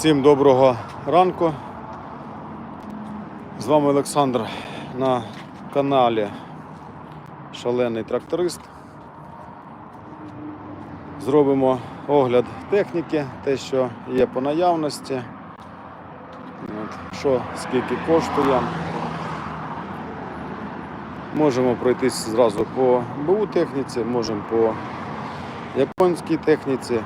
Всім доброго ранку. З вами Олександр на каналі Шалений тракторист. Зробимо огляд техніки, те, що є по наявності, От, що скільки коштує. Можемо пройтись зразу по БУ техніці, можемо по японській техніці.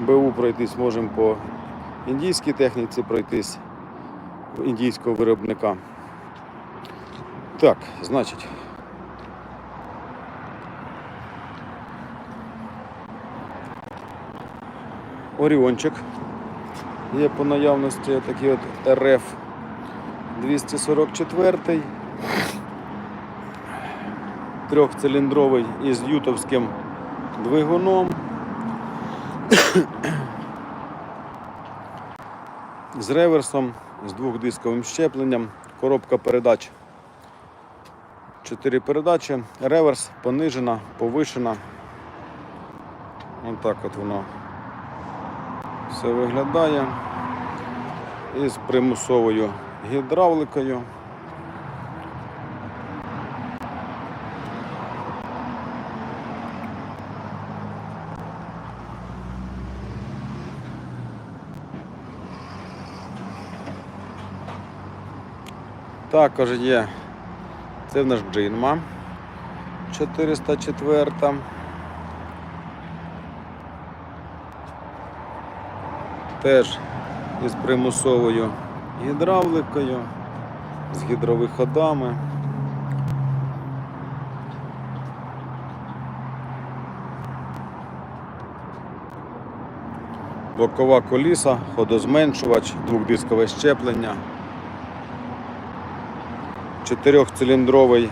БУ пройтись можемо по індійській техніці пройтись індійського виробника. Так, значить. Оріончик. Є по наявності такий от РФ 244 трьохциліндровий із ютовським двигуном. З реверсом, з двохдисковим щепленням, коробка передач. Чотири передачі, реверс, понижена, повишена. Ось так от воно все виглядає. І з примусовою гідравликою. Також є. Це в нас джинма 404. Теж із примусовою гідравликою, з гідровиходами. Бокова коліса, ходозменшувач, двохдискове щеплення. Чотирьохциліндровий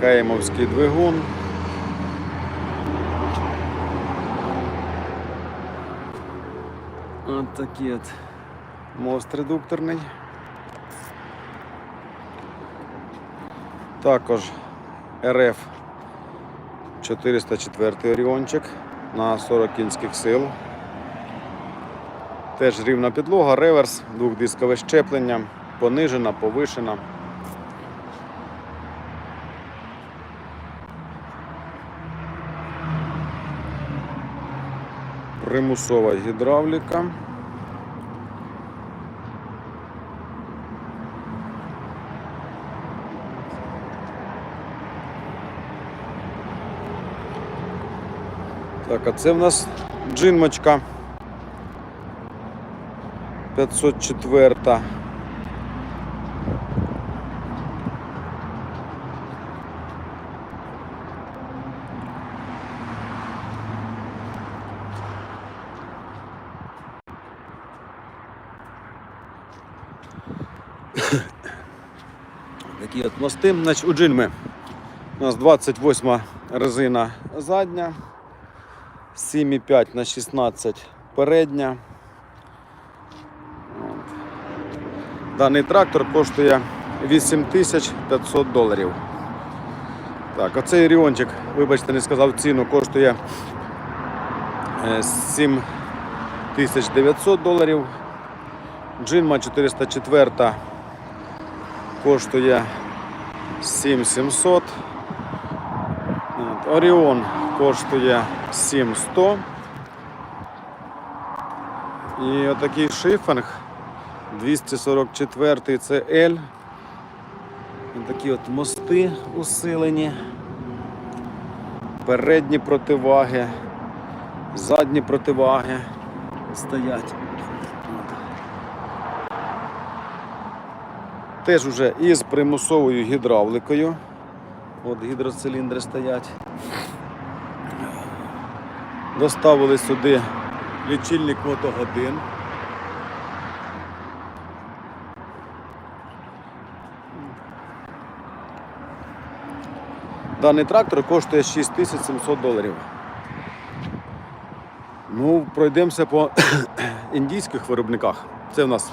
каємовський двигун. От такий от мост редукторний. Також РФ 404 оріончик на 40 кінських сил. Теж рівна підлога, реверс, двохдискове щеплення понижена, повишена. Примусова гідравліка. Так, а це в нас джинмочка 504. Мости. Значить, у джинми у нас 28 резина задня, 7,5 на 16 передня. Даний трактор коштує 8500 доларів. Так, оцей ріончик, вибачте, не сказав ціну, коштує е, 7900 доларів. Джинма 404 коштує 7700. Оріон коштує 7100. І отакий шифінг 244 це L. Такі от мости усилені. Передні противаги, задні противаги стоять. Теж вже із примусовою гідравликою. От гідроциліндри стоять. Доставили сюди лічильник мотогодин. Даний трактор коштує 6700 доларів. Ну, пройдемося по індійських виробниках. Це в нас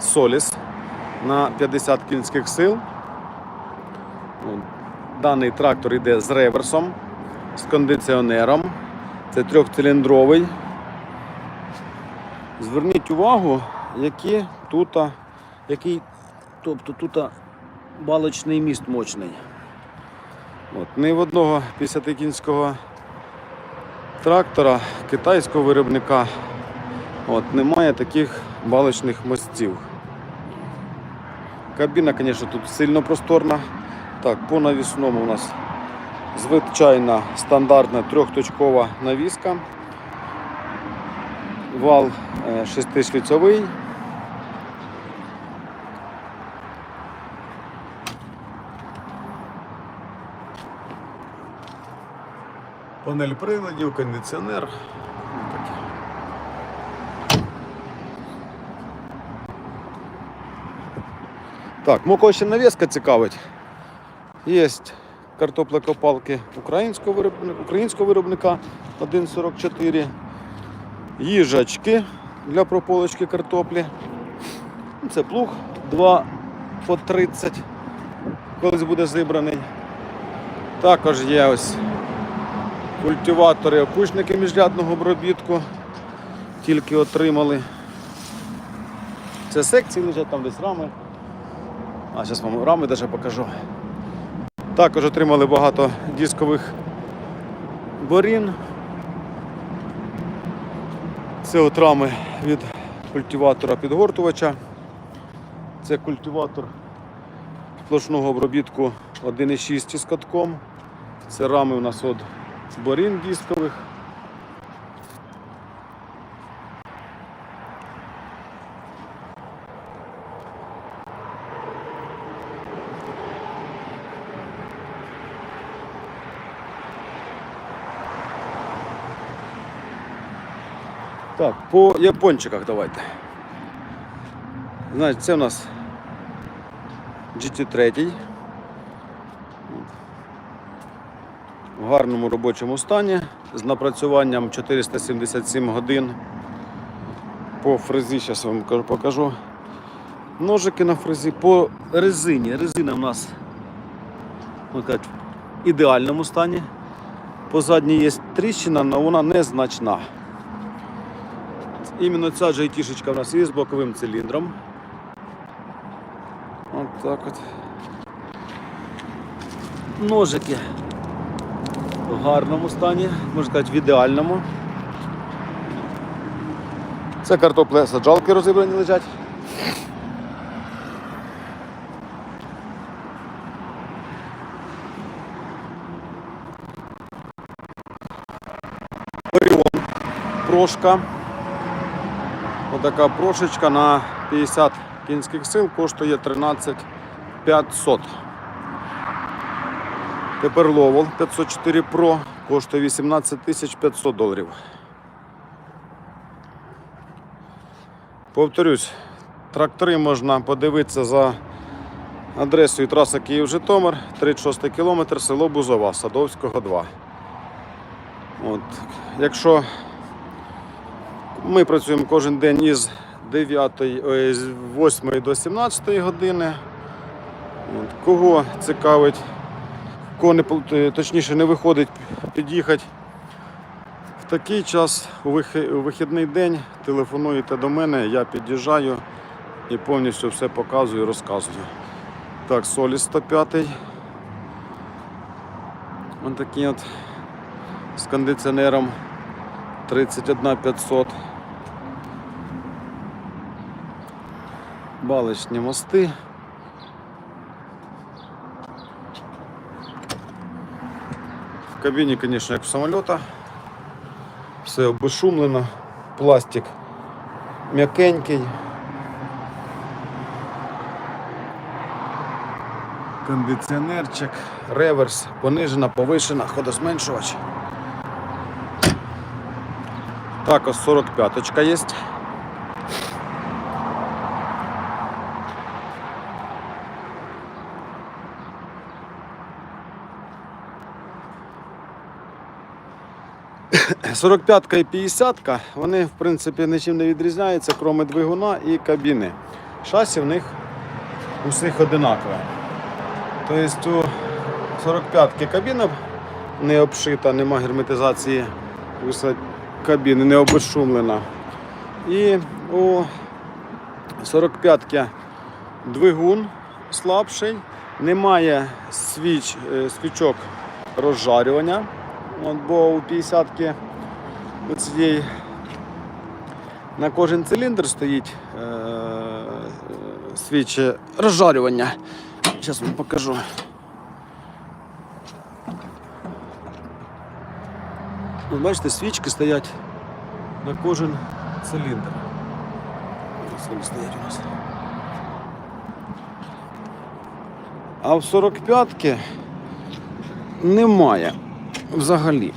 Solis на 50 кінських сил. Даний трактор йде з реверсом, з кондиціонером. Це трьохциліндровий Зверніть увагу, які тут, який, тобто тут балочний міст мощний. От, ні в одного 50-кінського трактора китайського виробника от, немає таких балочних мостів. Кабіна, звісно, тут сильно просторна. Так, по навісному у нас звичайна стандартна трьохточкова навіска. Вал е. Панель приладів, кондиціонер. Ну, таке. Так, мого ще навіска цікавить. Є картоплекопалки українського виробника, українського виробника 1,44. Їжачки для прополочки картоплі. Ну, Це плуг 2 по 30, колись буде зібраний. Також є ось культиватори, опушники міжрядного обробітку. Тільки отримали. Це секції лежать там десь рами. А зараз вам рами даже покажу. Також отримали багато дискових борін. Це от рами від культиватора підгортувача. Це культиватор сплошного обробітку 1,6 із катком. Це рами у нас от борін дискових. Так, по япончиках давайте. Значить, це у нас GT3. В гарному робочому стані з напрацюванням 477 годин. По фрезі, зараз вам покажу. Ножики на фрезі по резині. Резина у нас можна в ідеальному стані. По задній є тріщина, але вона незначна. Іменно ця JT-шечка у нас є з боковим циліндром. От так от. Ножики в гарному стані, можна сказати, в ідеальному. Це картопле саджалки розібрані лежать. Оріон. Прошка. Отака прошечка на 50 кінських сил коштує 13 500. Тепер Lowell 504 Pro коштує 18 500 доларів. Повторюсь, трактори можна подивитися за адресою траса Київ-Житомир, 36 кілометр, село Бузова, Садовського 2. От. Якщо ми працюємо кожен день із 9, ой, з 8 до 17 години. От. Кого цікавить, кого не, точніше не виходить під'їхати в такий час, у вихідний день, телефонуєте до мене, я під'їжджаю і повністю все показую, розказую. Так, солі 105. Ось такий от з кондиціонером 31 Балочні мости. В кабіні, звісно, як в самоліта. Все обешумлено, пластик м'якенький. Кондиціонерчик, реверс, понижена, повишена, ходозменшувач. Також 45 є. Сорок п'ятка і 50 вони в принципі нічим не відрізняються, крім двигуна і кабіни. Шасі в них усіх одинакове. Тобто у 45-ки кабіна не обшита, нема герметизації кабіни, не обезшумлена. І у 45-ки двигун слабший, немає свіч, е, свічок розжарювання. От, бо у 50-ки цієї на кожен циліндр стоїть е, е, свіч розжарювання. Зараз вам покажу. От бачите, свічки стоять на кожен циліндр. Вони стоять у нас. А в 45-ки немає взагалі.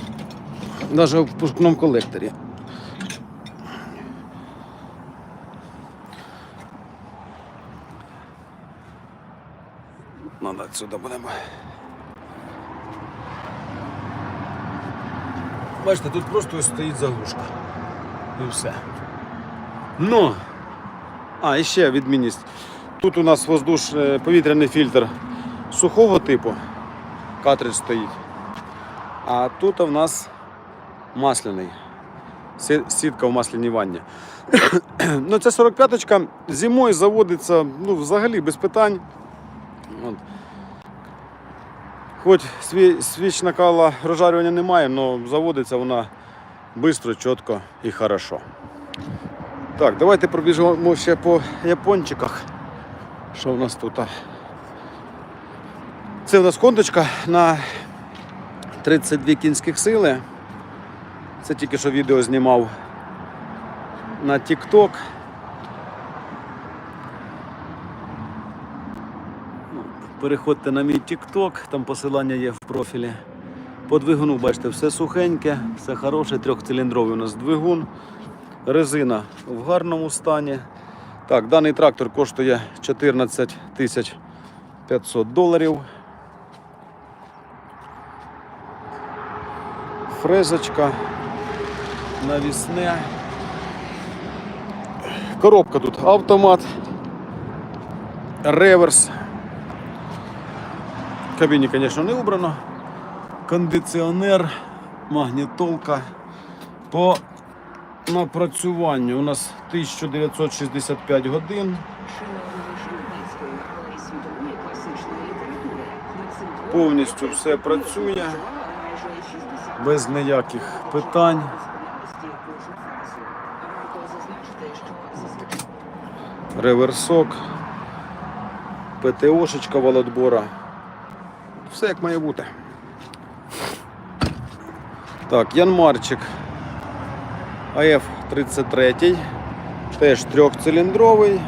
Навіть в пускному колекторі. Надо отсюда будемо. Бачите, тут просто стоїть заглушка. І все. Ну. А, і ще відмінність. Тут у нас воздуш, е, повітряний фільтр сухого типу. Картридж стоїть. А тут у нас масляний. Сітка в масляній ванні. ну, ця 45-ка зимою заводиться ну, взагалі без питань. От. Хоч сві, свіч накала розжарювання немає, але заводиться вона швидко, чітко і хорошо. Так, давайте пробіжимо ще по япончиках. Що в нас тут? Це в нас кондочка на 32 кінських сили. Це тільки що відео знімав на TikTok. Переходьте на мій TikTok, там посилання є в профілі. По двигуну, бачите, все сухеньке, все хороше, трьохциліндровий у нас двигун. Резина в гарному стані. Так, даний трактор коштує 14 тисяч 500 доларів. Фрезочка, навісне. Коробка тут автомат, реверс. В кабіні, звісно, не убрано. Кондиціонер, магнітолка. По напрацюванню у нас 1965 годин. Повністю все працює. Без ніяких питань. Реверсок, ПТОшечка володбора. Все як має бути. Так, Янмарчик АФ-33, теж трьохциліндровий.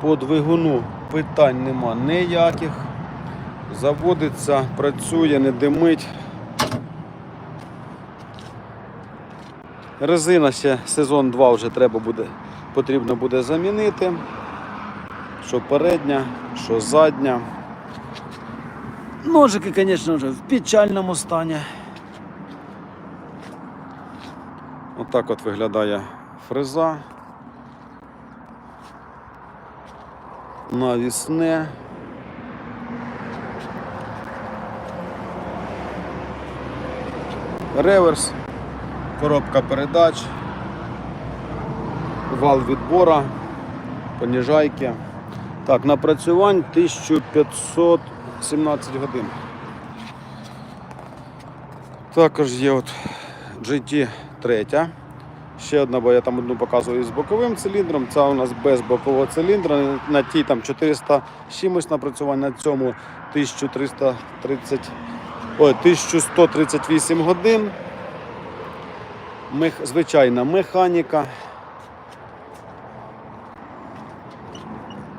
По двигуну питань нема ніяких. Заводиться, працює, не димить. Резина ще сезон 2 вже треба буде, потрібно буде замінити. Що передня, що задня. Ножики, звісно, вже в печальному стані. Отак от виглядає фреза. Навісне. Реверс, коробка передач, вал відбора, поніжайки. Так, напрацювань 1517 годин. Також є от GT 3. Ще одна, бо я там одну показую з боковим циліндром. Це у нас без бокового циліндра. На тій там 400 з чимось напрацювань, на цьому 1330, ой, 1138 годин. Мех, звичайна механіка.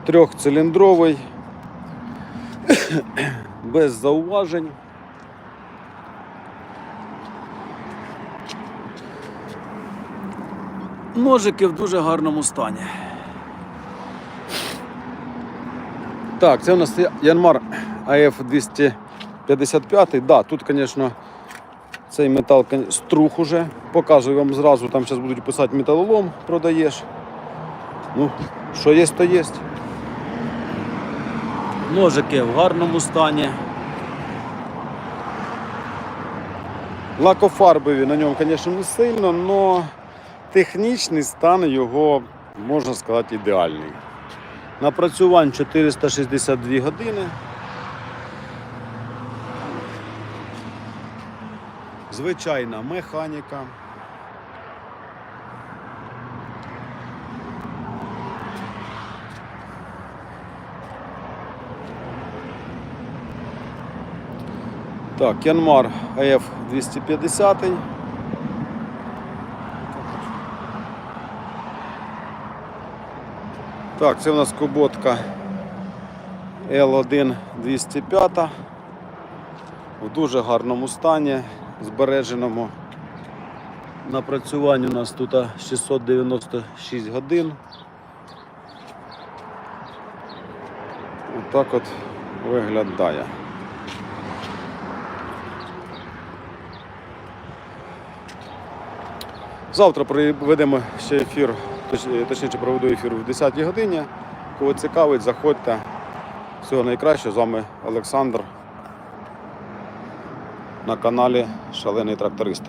Трьохциліндровий, без зауважень. Ножики в дуже гарному стані. Так, це у нас Янмар АФ 255. Да, тут, звісно, цей метал струх уже. Показую вам зразу, там зараз будуть писати металолом, продаєш. Ну, що є, то є. Ножики в гарному стані. Лакофарбові на ньому, звісно, не сильно, але технічний стан його, можна сказати, ідеальний. Напрацювань 462 години. Звичайна механіка. Так, Янмар АФ 250. Так, це у нас куботка L1 205 в дуже гарному стані, збереженому. Напрацювання у нас тут 696 годин. Отак от виглядає. Завтра проведемо ще ефір, точніше проведу ефір в 10-й годині. Кого цікавить, заходьте. Всього найкращого. З вами Олександр на каналі Шалений тракторист.